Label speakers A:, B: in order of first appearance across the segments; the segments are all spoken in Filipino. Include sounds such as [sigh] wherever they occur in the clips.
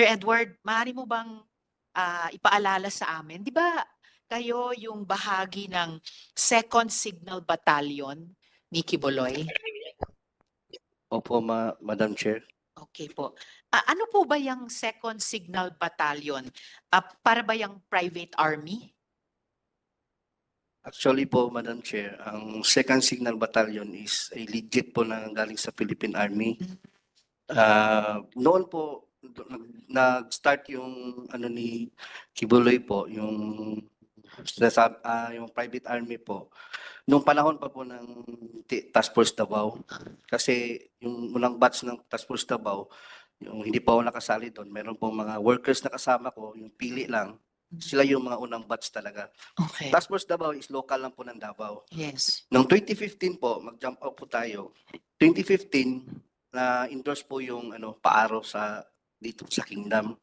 A: Sir Edward, maaari mo bang ah, ipaalala sa amin, di ba kayo yung bahagi ng Second Signal Battalion ni Kiboloy?
B: Opo, ma Madam Chair.
A: Okay po. Ah, ano po ba yung Second Signal Battalion? Ah, para ba yung private army?
B: Actually po, Madam Chair, ang Second Signal Battalion is a legit po na galing sa Philippine Army. Ah, noon po, nag-start yung ano ni Kibuloy po, yung sinasab- ah, yung private army po. Nung panahon pa po ng Task Force Davao, kasi yung unang batch ng Task Force Davao, yung hindi pa ako nakasali doon, meron po mga workers na kasama ko, yung pili lang, sila yung mga unang batch talaga.
A: Okay.
B: Task Force Davao is local lang po ng Davao.
A: Yes.
B: Noong 2015 po, mag-jump out po tayo. 2015, na endorse po yung ano, paaro sa dito sa Kingdom.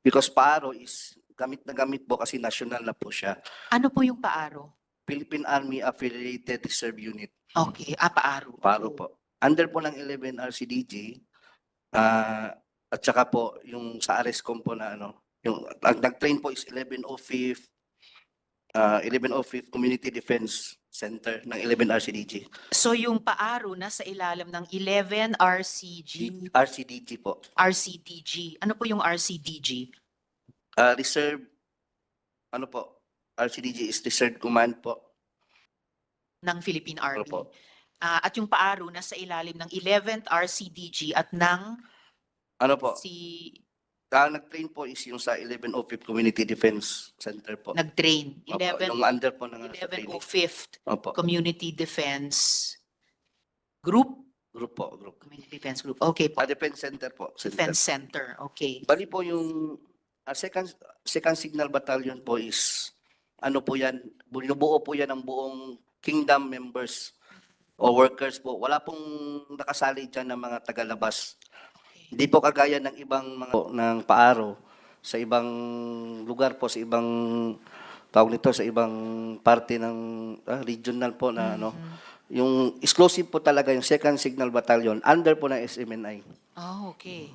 B: Because paaro is gamit na gamit po kasi national na po siya.
A: Ano po yung paaro?
B: Philippine Army Affiliated Reserve Unit.
A: Okay, ah, paaro.
B: Paaro po. Under po ng 11 RCDG. ah at saka po yung sa ARESCOM po na ano, yung ang nag-train po is 1105 uh, 1105 Community Defense Center ng 11 RCDG.
A: So yung paaro nasa ilalim ng 11 RCG,
B: RCDG po.
A: RCDG. Ano po yung RCDG?
B: Uh, reserve, ano po, RCDG is Reserve Command po.
A: ng Philippine Army.
B: po.
A: Ah, at yung paaro nasa ilalim ng 11th RCDG at ng
B: Ano po,
A: si
B: ah, nag-train po is yung sa 1105 Community Defense Center po.
A: nag-train.
B: Opo,
A: 11
B: yung under po ng sa training.
A: 1105th
B: Opo,
A: Community Defense Group.
B: group po, group.
A: Community Defense Group. Okay po.
B: Ah, Defense Center po. Center.
A: Defense Center. Okay.
B: Bali po yung ah, second, second Signal Battalion po is, ano po yan, binubuo po yan ng buong Kingdom members o workers po. Wala pong nakasali dyan ng mga tagalabas. Hindi po kagaya ng ibang mga ng paaro sa ibang lugar po, sa ibang tawag nito, sa ibang parte ng ah, regional po na ano. Yung exclusive po talaga yung Second Signal Battalion under po ng SMNI.
A: Ah, okay.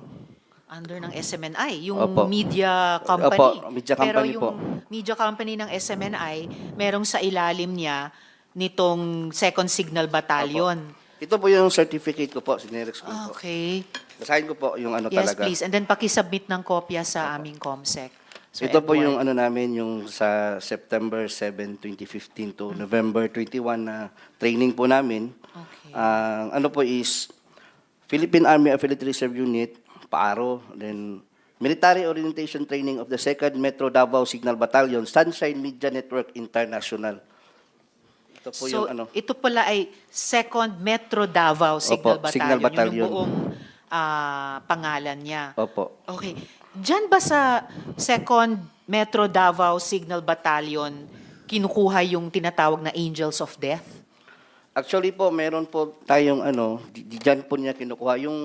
A: Under ng SMNI, yung
B: Opo.
A: media company.
B: Opo, media
A: Pero
B: company
A: yung
B: po.
A: media company ng SMNI, merong sa ilalim niya nitong Second Signal Battalion.
B: Ito po yung certificate ko po, sinerex ko
A: Ah,
B: po.
A: okay.
B: Basahin ko po yung ano
A: Yes,
B: talaga.
A: please. And then pakisubmit ng kopya sa aming COMSEC. Sir
B: Ito po
A: Edward.
B: yung ano namin, yung sa September 7, 2015 to November 21 na training po namin.
A: Okay.
B: Ang ano po is Philippine Army Affiliate Reserve Unit, PARO, then Military Orientation Training of the 2nd Metro Davao Signal Battalion, Sunshine Media Network International. Ito po
A: so,
B: yung ano.
A: ito pala ay Second Metro Davao Signal
B: Opo,
A: Battalion.
B: Signal Battalion.
A: yung buong ah, pangalan niya.
B: Opo.
A: Okay. Diyan ba sa Second Metro Davao Signal Battalion kinukuha yung tinatawag na Angels of Death?
B: Actually po, meron po tayong ano, di, di dyan po niya kinukuha. Yung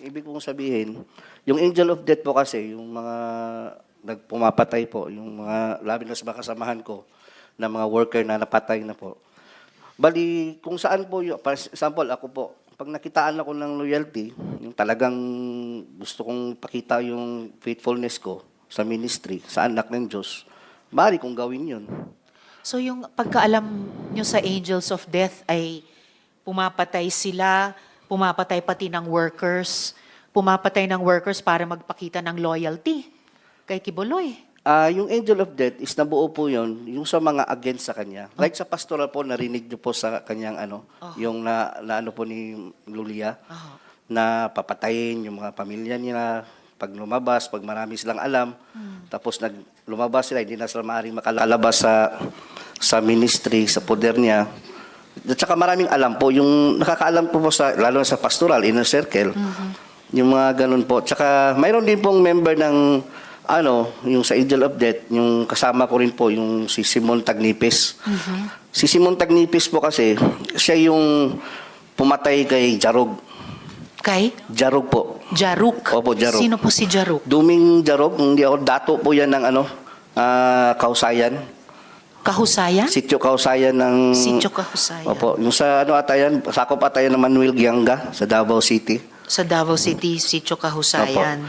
B: ibig kong sabihin, yung angel of death po kasi, yung mga nagpumapatay po, yung mga, labi na sa mga kasamahan ko, na mga worker na napatay na po. Bali, kung saan po, yung, for example, ako po, pag nakitaan ako ng loyalty, yung talagang gusto kong pakita yung faithfulness ko sa ministry, sa anak ng Diyos, bari kong gawin yun.
A: So yung pagkaalam nyo sa Angels of Death ay pumapatay sila, pumapatay pati ng workers, pumapatay ng workers para magpakita ng loyalty kay Kibuloy.
B: Ah, yung angel of death is nabuo po yun, yung sa mga against sa kanya. Like sa pastoral po, narinig niyo po sa kanyang ano, yung na, na ano po ni Lulia,
A: Aha.
B: na papatayin yung mga pamilya nila pag lumabas, pag marami silang alam. Tapos nag lumabas sila, hindi na sila maaaring makalalabas sa sa ministry, sa poder niya. At saka maraming alam po, yung nakakaalam po po sa, lalo na sa pastoral, inner circle, yung mga ganun po. Tsaka mayroon din pong member ng ano, yung sa Angel of Death, yung kasama ko rin po, yung si Simon Tagnipis. Si Simon Tagnipis po kasi, siya yung pumatay kay Jarog.
A: Kay
B: Jarog po.
A: Jaruk.
B: Opo, Jaruk.
A: Sino po si Jaruk?
B: Duming Jarog, hindi ako, dato po yan ng ano, ah, Kausayan.
A: Kahusayan?
B: Sityo Kausayan ng...
A: Sityo Kahusayan.
B: Opo, yung sa ano ata yan, sakop ata yan ng Manuel Gianga sa Davao City.
A: Sa Davao City, Sityo Kahusayan.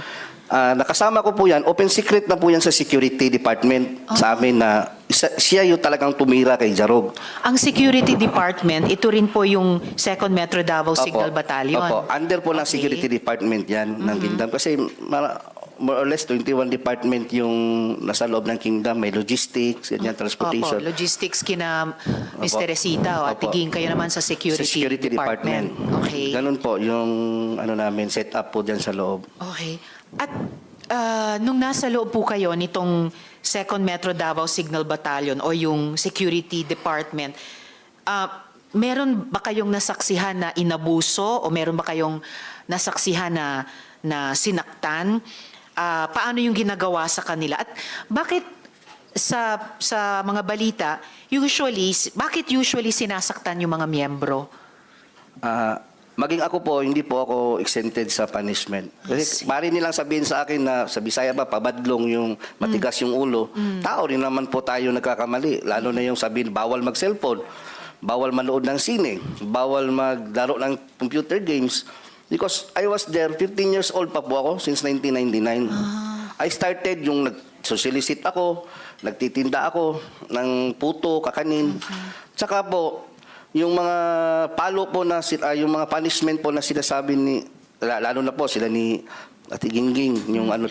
B: Ah, nakasama ko po yan, open secret na po yan sa security department sa amin na isa, siya yung talagang tumira kay Jarog.
A: Ang security department, ito rin po yung 2nd Metro Davao Signal
B: Opo.
A: Battalion.
B: Opo, under po ng
A: Okay.
B: security department yan ng Kingdom. Kasi more or less 21 department yung nasa loob ng Kingdom. May logistics, ganyan, transportation.
A: Opo, logistics kina Mr. Resita o
B: Opo.
A: atiging kayo naman sa security,
B: Sa security department.
A: Okay.
B: Ganun po yung ano namin, set up po dyan sa loob.
A: Okay. At ah, nung nasa loob po kayo nitong 2nd Metro Davao Signal Battalion o yung security department, ah, meron ba kayong nasaksihan na inabuso o meron ba kayong nasaksihan na, na sinaktan? Ah, paano yung ginagawa sa kanila? At bakit sa sa mga balita, usually, bakit usually sinasaktan yung mga miyembro?
B: Ah, maging ako po, hindi po ako exempted sa punishment. Kasi mari nilang sabihin sa akin na sa Bisaya ba, pabadlong yung matigas yung ulo. Tao rin naman po tayo nagkakamali. Lalo na yung sabihin, bawal mag-cellphone, bawal manood ng sine, bawal maglaro ng computer games. Because I was there, 15 years old pa po ako, since 1999. I started yung nag-socialicit ako, nagtitinda ako ng puto, kakanin. Tsaka po, yung mga palo po na ah, yung mga punishment po na sinasabi ni la- lalo na po sila ni Ate Gingging yung ano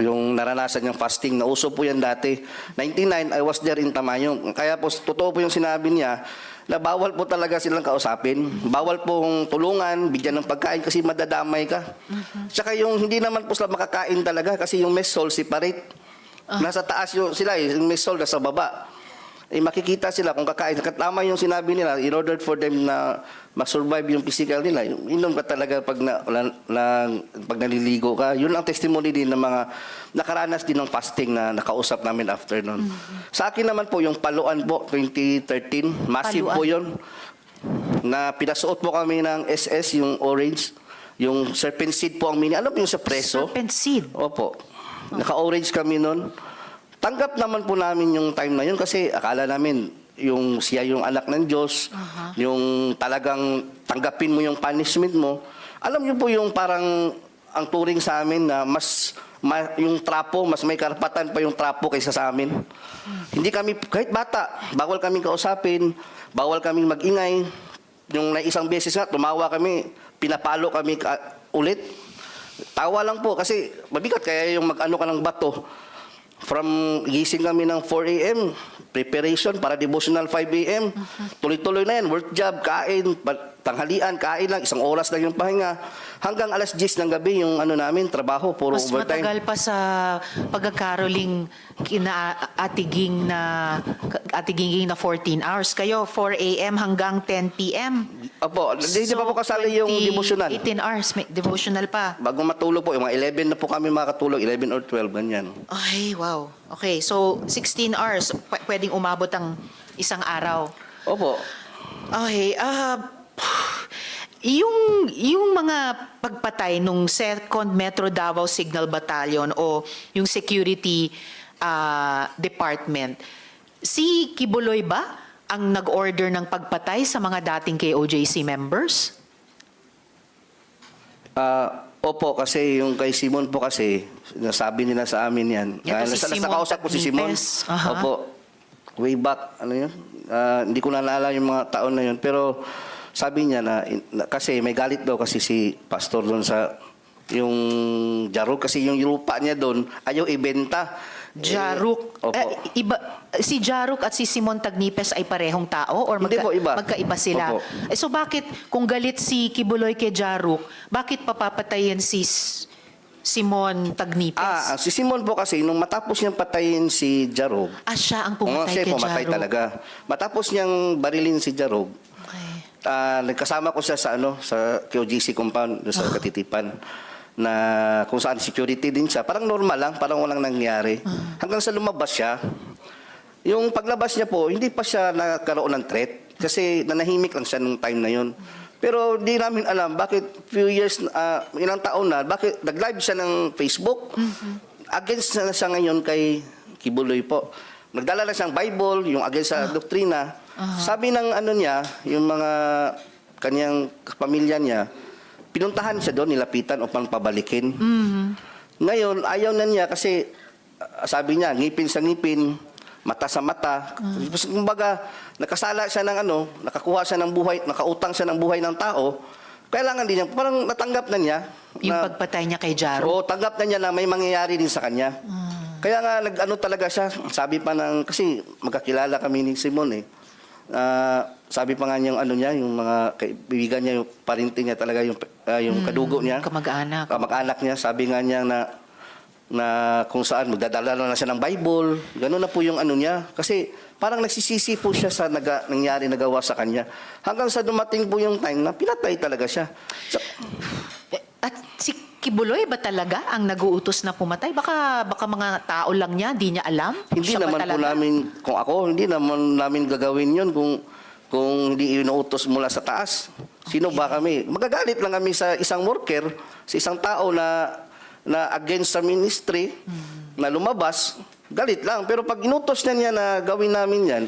B: yung naranasan niyang fasting. Na uso po yan dati. 99 I was there in Tamayong kaya po totoo po yung sinabi niya na bawal po talaga silang kausapin. Bawal pong tulungan bigyan ng pagkain kasi madadamay ka. Tsaka yung hindi naman po sila makakain talaga kasi yung mess hall separate nasa taas yung sila eh, yung mess hall nasa baba eh, makikita sila kung kakain. Tama yung sinabi nila, in order for them na ma-survive yung physical nila, inom ka talaga pag, na, na, na- pag naliligo ka. Yun ang testimony din ng mga nakaranas din ng fasting na nakausap namin after nun. Sa akin naman po, yung paluan po, 2013, massive
A: Paluan.
B: po yun. Na pinasuot po kami ng SS, yung orange, yung serpent seed po ang mini. Ano po yung sa preso?
A: Serpent seed.
B: Opo. Naka-orange kami nun. Tanggap naman po namin yung time na yun kasi akala namin yung siya yung anak ng Diyos, yung talagang tanggapin mo yung punishment mo. Alam niyo po yung parang ang turing sa amin na mas ma- yung trapo, mas may karapatan pa yung trapo kaysa sa amin. Hindi kami, kahit bata, bawal kaming kausapin, bawal kaming magingay. Yung na isang beses nga, tumawa kami, pinapalo kami ka- ulit. Tawa lang po kasi mabigat kaya yung mag-ano ka ng bato. From gising kami ng 4 a.m., preparation para devotional 5 a.m. Tuloy-tuloy na yan, work job, kain, tanghalian, kain lang, isang oras lang yung pahinga. Hanggang alas 10 ng gabi yung ano namin, trabaho, puro
A: Mas
B: overtime.
A: matagal pa sa pagkakaroling kina atiging na atiging na 14 hours. Kayo 4 a.m. hanggang 10 p.m.
B: Opo, hindi di pa po kasali yung
A: 20
B: devotional.
A: 18 hours, may devotional pa.
B: Bago matulog po, yung mga 11 na po kami makatulog, 11 or 12, ganyan.
A: Ay, wow. Okay, so 16 hours, pwedeng umabot ang isang araw.
B: Opo.
A: Okay, ah yung yung mga pagpatay nung Second Metro Davao Signal Battalion o yung security ah, department, si Kibuloy ba ang nag-order ng pagpatay sa mga dating KOJC members?
B: Ah, opo, kasi yung kay Simon po kasi, nasabi nila sa amin yan. Ah,
A: po si
B: nasa-
A: Simon
B: nakausap ko si Simon.
A: Aha.
B: Opo. Way back, ano yun? Ah, hindi ko naalala yung mga taon na yun. Pero sabi niya na, na- kasi may galit daw kasi si pastor doon sa yung Jarog kasi yung lupa niya doon ayaw ibenta.
A: Jaruk.
B: Eh, opo.
A: Eh, iba, si Jaruk at si Simon Tagnipes ay parehong tao or
B: Hindi po, iba.
A: magkaiba sila?
B: Opo.
A: Eh, so bakit kung galit si Kibuloy kay Jaruk, bakit papapatayin si S- Simon Tagnipes?
B: Ah, ah, si Simon po kasi, nung matapos niyang patayin si Jarog,
A: Ah, siya ang pumatay
B: siya
A: kay
B: pumatay
A: Jaruk.
B: talaga. Matapos niyang barilin si Jarog, Ah, nagkasama ko siya sa ano sa QGC compound sa Katitipan na kung saan security din siya. Parang normal lang, parang walang nangyari. Hanggang sa lumabas siya. Yung paglabas niya po, hindi pa siya nagkaroon ng threat kasi nanahimik lang siya nung time na yun. Pero di namin alam bakit few years, ah, ilang taon na, bakit nag-live siya ng Facebook. Against na siya ngayon kay Kibuloy po. Nagdala na siyang Bible, yung against sa doktrina. Sabi ng ano niya, yung mga kanyang pamilya niya, pinuntahan siya doon, nilapitan upang pabalikin. Ngayon, ayaw na niya kasi ah, sabi niya, ngipin sa ngipin, mata sa mata. Tapos, Kumbaga, nakasala siya ng ano, nakakuha siya ng buhay, nakautang siya ng buhay ng tao. Kailangan din niya, parang natanggap na niya.
A: Yung
B: na,
A: pagpatay niya kay Jaro.
B: Oo, tanggap na niya na may mangyayari din sa kanya. Kaya nga, nag-ano talaga siya, sabi pa ng, kasi magkakilala kami ni Simon eh. Ah, sabi pa nga niyang ano niya, yung mga kaibigan niya, yung parinting niya talaga, yung, ah, yung kadugo niya.
A: Kamag-anak.
B: Kamag-anak niya, sabi nga niya na na kung saan magdadala na siya ng Bible. Ganun na po yung ano niya. Kasi parang nagsisisi po siya sa naga, nangyari, nagawa sa kanya. Hanggang sa dumating po yung time na pinatay talaga siya. So,
A: At si Kibuloy ba talaga ang naguutos na pumatay? Baka baka mga tao lang niya, di niya alam?
B: Hindi
A: Siya
B: naman po namin, kung ako, hindi naman namin gagawin yun kung kung hindi inuutos mula sa taas. Sino ba kami? Magagalit lang kami sa isang worker, sa isang tao na na against sa ministry, na lumabas, galit lang. Pero pag inutos na niya na gawin namin yan,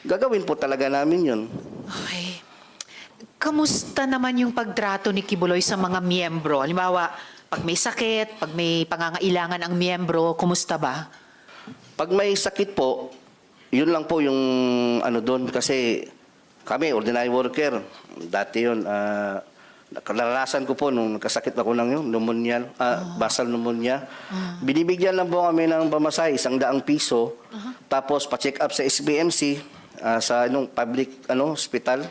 B: gagawin po talaga namin yun.
A: Okay. Kamusta naman yung pagtrato ni Kibuloy sa mga miyembro? Halimbawa, pag may sakit, pag may pangangailangan ang miyembro, kumusta ba?
B: Pag may sakit po, yun lang po yung ano doon kasi kami ordinary worker. Dati yun ah naranasan ko po nung nagkasakit ako ng yun, pneumonia, ah, basal pneumonia. Binibigyan lang po kami ng pamasay, isang daang piso. Tapos pa-check up sa SBMC, ah, sa anong public ano hospital,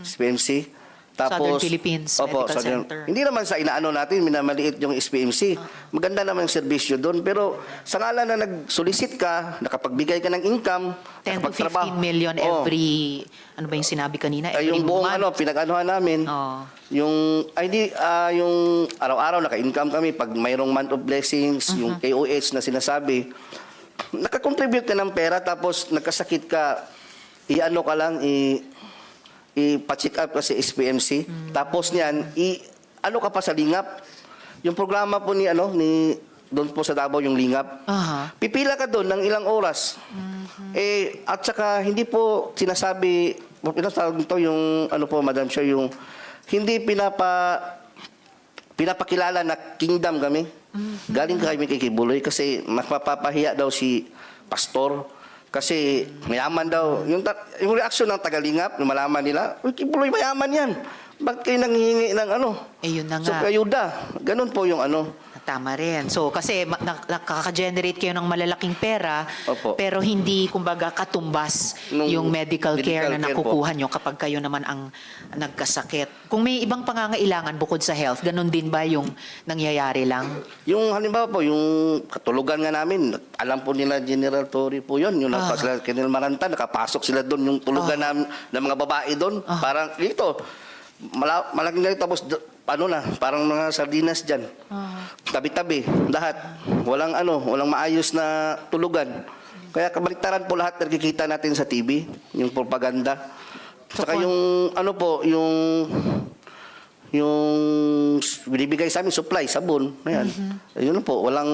B: SBMC.
A: Southern Philippines
B: Opo,
A: Medical
B: Southern-
A: Center.
B: hindi naman sa inaano natin, minamaliit yung SPMC. Maganda naman yung serbisyo doon. Pero sa ngala na nag-solicit ka, nakapagbigay ka ng income,
A: 10 to 15
B: nakapagtrabaho.
A: million
B: Oo.
A: every, ano ba yung sinabi kanina?
B: Ay,
A: Every
B: yung buong
A: month.
B: ano, pinag-anuhan namin.
A: Oo.
B: Yung, ay di, ah, yung araw-araw naka-income kami pag mayroong month of blessings, yung KOH na sinasabi, nakakontribute ka ng pera tapos nagkasakit ka, i-ano ka lang, i- ipa-check up ka sa SPMC. Tapos niyan, i ano ka pa sa lingap. Yung programa po ni ano ni doon po sa Davao yung lingap.
A: Aha.
B: Pipila ka doon ng ilang oras. Eh at saka hindi po sinasabi pinatawag nito yung ano po Madam Chair yung hindi pinapa pinapakilala na kingdom kami. Galing kami kay Kibuloy kasi mapapahiya daw si pastor kasi mayaman daw. Yung, yung reaksyon ng tagalingap, yung malaman nila, Uy, Kibuloy mayaman yan. Bakit kayo nanghihingi ng ano?
A: Eh, yun na
B: So,
A: nga.
B: kayuda. Ganun po yung ano.
A: Tama rin. So, kasi ma- nak- nakaka-generate kayo ng malalaking pera,
B: Opo.
A: pero hindi, kumbaga, katumbas
B: Nung
A: yung medical, care
B: medical
A: na
B: care po.
A: nakukuha nyo kapag kayo naman ang nagkasakit. Kung may ibang pangangailangan bukod sa health, ganun din ba yung nangyayari lang?
B: Yung halimbawa po, yung katulugan nga namin, alam po nila General Torre po yun. Yung
A: Ah.
B: uh sila Colonel Maranta, nakapasok sila doon, yung tulugan namin ng mga babae doon.
A: Ah.
B: Parang dito, mala, malaking ganito, tapos d- ano na, parang mga sardinas dyan.
A: Ah.
B: Tabi-tabi, lahat. Walang ano, walang maayos na tulugan. Kaya kabaliktaran po lahat nakikita natin sa TV, yung propaganda. Saka yung ano po, yung yung binibigay sa amin supply, sabon, ayan. Ayun na po, walang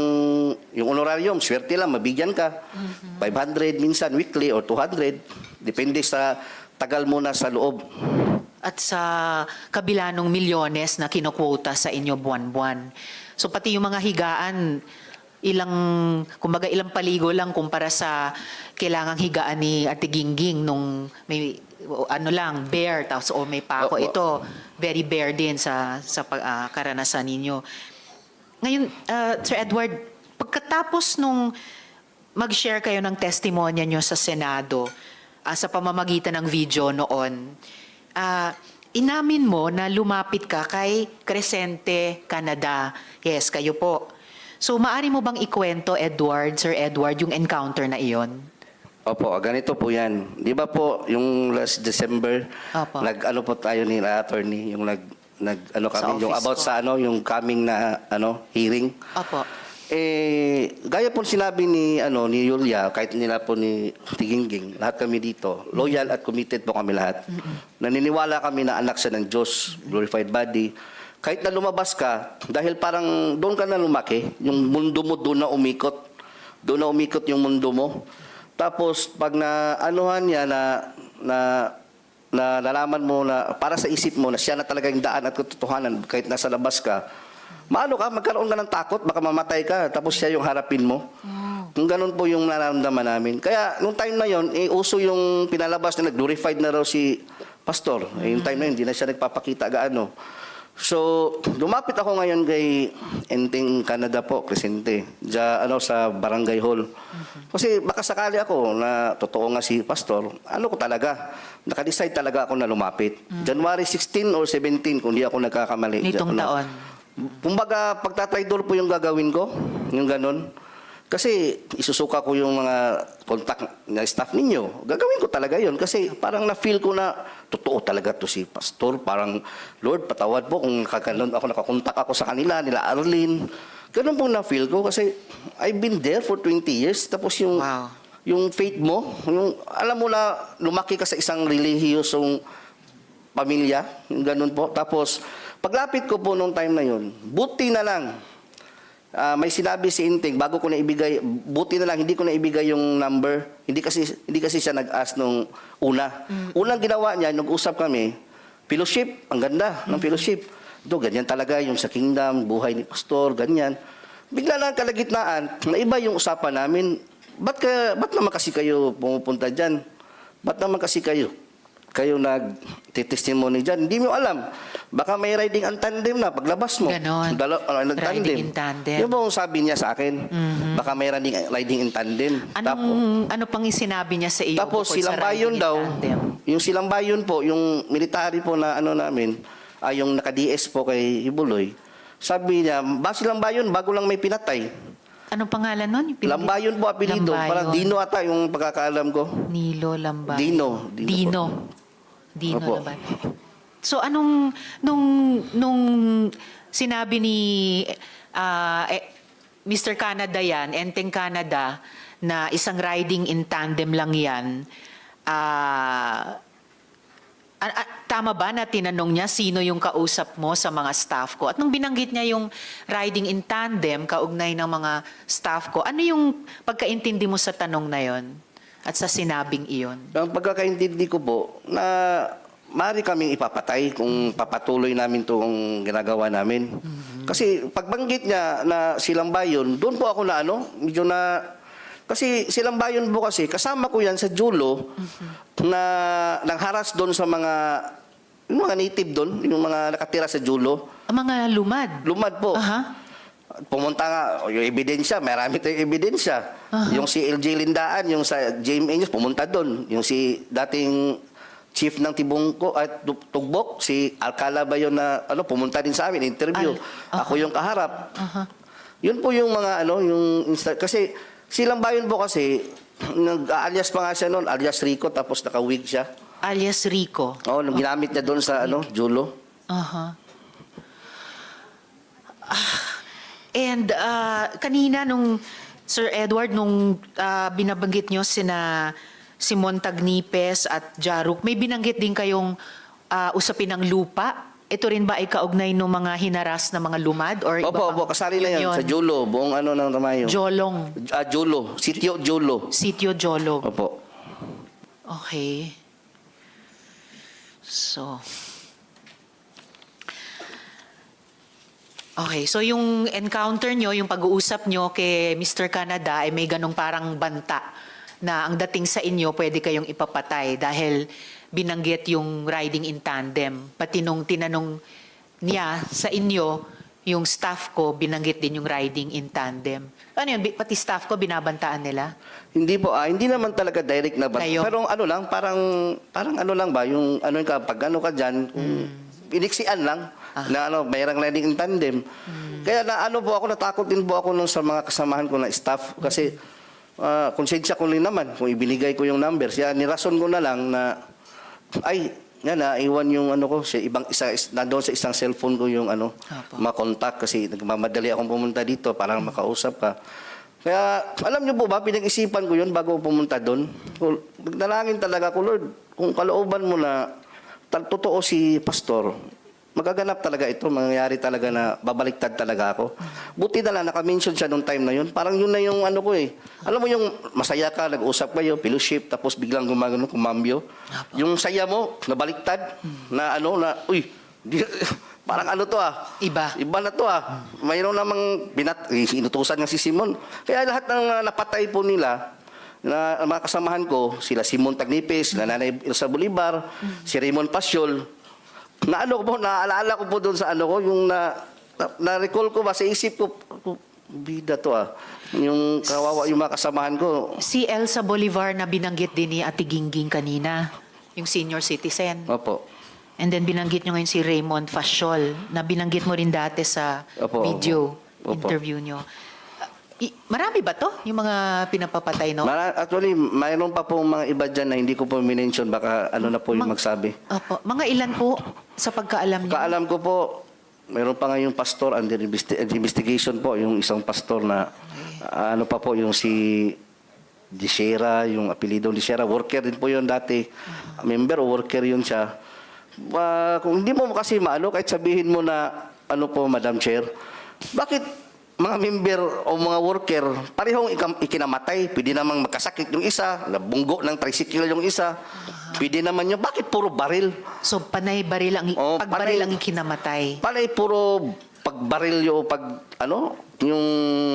B: yung honorarium, swerte lang mabigyan ka. 500 minsan weekly or 200 depende sa tagal mo na sa loob.
A: At sa kabila ng milyones na kinukwota sa inyo buwan-buwan. So pati yung mga higaan, ilang, kumbaga ilang paligo lang kumpara sa kailangang higaan ni Ate Gingging nung may ano lang, bare, tapos o may pako. Ito, very bare din sa, sa pag- ah, karanasan ninyo. Ngayon, ah, Sir Edward, pagkatapos nung mag-share kayo ng testimonya nyo sa Senado ah, sa pamamagitan ng video noon, ah, inamin mo na lumapit ka kay Crescente Canada. Yes, kayo po. So, maari mo bang ikwento, Edward, Sir Edward, yung encounter na iyon?
B: Opo, ganito po yan. Di ba po, yung last December,
A: Opo.
B: nag-ano po tayo ni attorney, yung nag, nag ano
A: Sa
B: kami, yung about
A: ko.
B: sa ano, yung coming na ano, hearing.
A: Opo.
B: Eh, gaya po sinabi ni ano ni Yulia, kahit nila po ni Tigingging, lahat kami dito, loyal at committed po kami lahat. Naniniwala kami na anak siya ng Diyos, glorified body. Kahit na lumabas ka, dahil parang doon ka na lumaki, yung mundo mo doon na umikot. Doon na umikot yung mundo mo. Tapos pag na anuhan niya na na na nalaman mo na para sa isip mo na siya na talaga yung daan at katotohanan kahit nasa labas ka, maano ka, magkaroon ka ng takot, baka mamatay ka, tapos siya yung harapin mo. Kung ganun po yung nararamdaman namin. Kaya, nung time na yon, eh, uso yung pinalabas na nag-glorified na raw si pastor. Eh, yung time na yun, hindi na siya nagpapakita gaano. So, lumapit ako ngayon kay Enting Canada po, Crescente, dya, ano, sa Barangay Hall. Kasi baka sakali ako na totoo nga si pastor, ano ko talaga, nakadecide talaga ako na lumapit. January 16 or 17, kung di ako nagkakamali.
A: Nitong
B: Ano.
A: taon.
B: Kumbaga, pagtatraidor po yung gagawin ko, yung ganun. Kasi isusuka ko yung mga contact na staff ninyo. Gagawin ko talaga yon kasi parang na-feel ko na totoo talaga to si pastor. Parang, Lord, patawad po kung kaganon ako, nakakontak ako sa kanila, nila Arlene. Ganun po na-feel ko kasi I've been there for 20 years. Tapos yung,
A: Wow.
B: yung faith mo, yung, alam mo na lumaki ka sa isang relihiyosong pamilya, yung ganun po. Tapos, paglapit ko po nung time na yun, buti na lang, ah, may sinabi si Inting, bago ko na ibigay, buti na lang, hindi ko na ibigay yung number. Hindi kasi, hindi kasi siya nag-ask nung una. Unang ginawa niya, nag-usap kami, fellowship, ang ganda ng fellowship. Do, ganyan talaga yung sa kingdom, buhay ni pastor, ganyan. Bigla lang kalagitnaan, na iba yung usapan namin. Ba't, ka, ba't naman kasi kayo pumupunta dyan? Ba't naman kasi kayo? Kayo nag-testimony dyan. Hindi mo alam. Baka may riding ang tandem na paglabas mo.
A: Ganon.
B: Dalo, ano, nag-tandem.
A: Riding in tandem.
B: Yun po ang sabi niya sa akin. Baka may riding, riding in tandem.
A: Anong,
B: Tapos,
A: ano pang sinabi niya sa iyo?
B: tapos
A: bukod sa
B: silang bayon
A: riding in
B: daw, yung silang bayon po, yung military po na ano namin, ay yung naka-DS po kay Hibuloy, sabi niya, ba silang bayon, bago lang may pinatay.
A: Anong pangalan nun? Yung
B: Lambayon po apelido.
A: Lambayon.
B: Parang Dino ata yung pagkakaalam ko.
A: Nilo Lambayon.
B: Dino. Dino
A: Dino. Dino
B: Opo.
A: Lambayon. So anong nung nung sinabi ni ah, eh, Mr. Canada yan, Enteng Canada na isang riding in tandem lang yan. Ah ah, ah, tama ba na tinanong niya sino yung kausap mo sa mga staff ko? At nung binanggit niya yung riding in tandem, kaugnay ng mga staff ko, ano yung pagkaintindi mo sa tanong na yon at sa sinabing iyon?
B: Ang pagkakaintindi ko po, na maaari kaming ipapatay kung papatuloy namin itong ginagawa namin. Kasi pagbanggit niya na silang bayon, doon po ako na ano, medyo na... Kasi silang bayon po kasi, kasama ko yan sa Julo na nangharas doon sa mga yung mga native doon, yung mga nakatira sa Julo.
A: Ang mga lumad.
B: Lumad po.
A: Aha.
B: Pumunta nga, yung ebidensya, marami tayong ebidensya. Yung si LJ Lindaan, yung sa JMA News, pumunta doon. Yung si dating chief ng Tibungko at Tugbok, si Alcala ba yun na ano, pumunta din sa amin, interview.
A: Al-
B: Ako yung kaharap.
A: Aha.
B: Yun po yung mga ano, yung insta- kasi silang bayon po kasi nag-alias pa nga siya noon, alias Rico tapos naka-wig siya.
A: Alias Rico.
B: Oh, nung ginamit niya doon sa ano, Julo.
A: Aha. Ah, and ah, kanina nung Sir Edward nung ah, binabanggit nyo sina Simon Tagnipes at Jaruk, may binanggit din kayong ah, usapin ng lupa. Ito rin ba ay kaugnay ng mga hinaras na mga lumad or iba
B: Opo, opo, kasali na
A: Yun
B: yan sa Julo, buong ano ng Tamayo.
A: Jolong,
B: Ah, Julo, sitio Julo.
A: Sitio Jolong.
B: Opo.
A: Okay. So. Okay, so yung encounter nyo, yung pag-uusap nyo kay Mr. Canada ay may ganong parang banta na ang dating sa inyo pwede kayong ipapatay dahil binanggit yung riding in tandem. Pati nung tinanong niya sa inyo, yung staff ko binanggit din yung riding in tandem. Ano yun, bi- pati staff ko binabantaan nila?
B: Hindi po, ah, hindi naman talaga direct na ba?
A: Kayo?
B: Pero ano lang, parang, parang ano lang ba, yung ano ka, pag ano ka dyan, kung
A: Hmm.
B: iniksian lang,
A: Ah.
B: na ano, mayroong riding in tandem.
A: Hmm.
B: Kaya na ano po ako, natakot din po ako nung sa mga kasamahan ko na staff, kasi ah, konsensya ko rin naman kung ibinigay ko yung number. Siya, nirason ko na lang na, ay, yan na, iwan yung ano ko, siya, ibang isa, is, nandoon sa isang cellphone ko yung ano,
A: Apo.
B: makontak kasi nagmamadali akong pumunta dito para makausap ka. Kaya, alam niyo po ba, pinag-isipan ko yun bago pumunta doon. Nagdalangin talaga ko, Lord, kung kalooban mo na totoo si pastor, magaganap talaga ito, mangyayari talaga na babaliktad talaga ako. Buti na lang, nakamention siya nung time na yun. Parang yun na yung ano ko eh. Alam mo yung masaya ka, nag-usap kayo, fellowship, tapos biglang gumagano, kumambyo. Yung saya mo, nabaliktad, na ano, na, uy, Di, [laughs] parang ano to ah.
A: Iba.
B: Iba na to ah. Mayroon namang binat, eh, inutusan niya si Simon. Kaya lahat ng uh, napatay po nila, na mga kasamahan ko, sila Simon Tagnipes, sila Nanay Elsa Bolivar, si Raymond Pasyol, na ano ko po, naaalala ko po doon sa ano ko, yung na, na, na-recall ko ba sa isip ko, bida to ah. Yung kawawa yung mga kasamahan ko.
A: Si Elsa Bolivar na binanggit din ni Ate Gingging kanina, yung senior citizen.
B: Opo.
A: And then binanggit nyo ngayon si Raymond Fasiol, na binanggit mo rin dati sa
B: Opo,
A: video.
B: Opo.
A: interview nyo. I- marami ba to, yung mga pinapapatay, no?
B: Mara- actually, mayroon pa po mga iba dyan na hindi ko po minention. Baka ano na po yung
A: Mang-
B: magsabi.
A: Opo. Mga ilan po sa pagkaalam nyo?
B: Kaalam ko po, mayroon pa nga yung pastor under investi- investigation po, yung isang pastor na ah, ano pa po, yung si Disera, yung apelido Disera, worker din po yun dati. Member o worker yun siya. Ah, kung hindi mo kasi maano, kahit sabihin mo na, ano po, Madam Chair, bakit mga member o mga worker, parehong ikinamatay. Pwede namang magkasakit yung isa, nabunggo ng tricycle yung isa. Pwede naman yung, bakit puro baril?
A: So, panay baril ang,
B: Oo,
A: pagbaril
B: panay-
A: ang ikinamatay.
B: Palay puro pagbaril yung pag ano, yung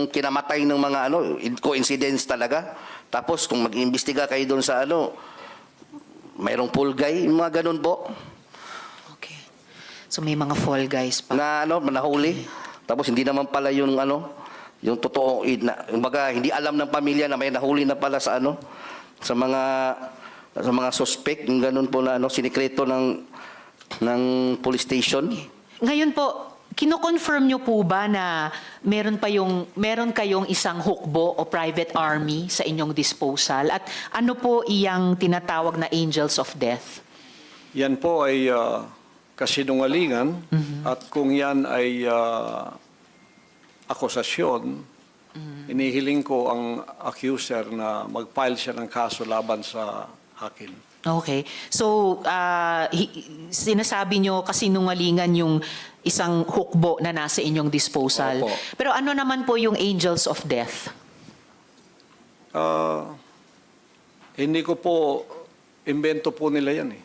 B: kinamatay ng mga ano, in- coincidence talaga. Tapos kung mag-imbestiga kayo doon sa ano, mayroong pool guy, yung mga ganun po,
A: Okay. So, may mga fall guys pa.
B: na ano, nahuli. Tapos hindi naman pala yung ano, yung totoo, eh, na, kumbaga, hindi alam ng pamilya na may nahuli na pala sa ano, sa mga sa mga suspect, yung ganun po na ano, sinikreto ng ng police station.
A: Ngayon po, kino-confirm nyo po ba na meron pa yung meron kayong isang hukbo o private army sa inyong disposal at ano po iyang tinatawag na angels of death?
C: Yan po ay ah, kasinungalingan at kung yan ay ah, akusasyon, inihiling ko ang accuser na mag-file siya ng kaso laban sa akin.
A: Okay. So, hi- sinasabi nyo kasinungalingan yung isang hukbo na nasa inyong disposal.
C: Opo.
A: Pero ano naman po yung angels of death?
C: Ah, hindi ko po, invento po nila yan eh.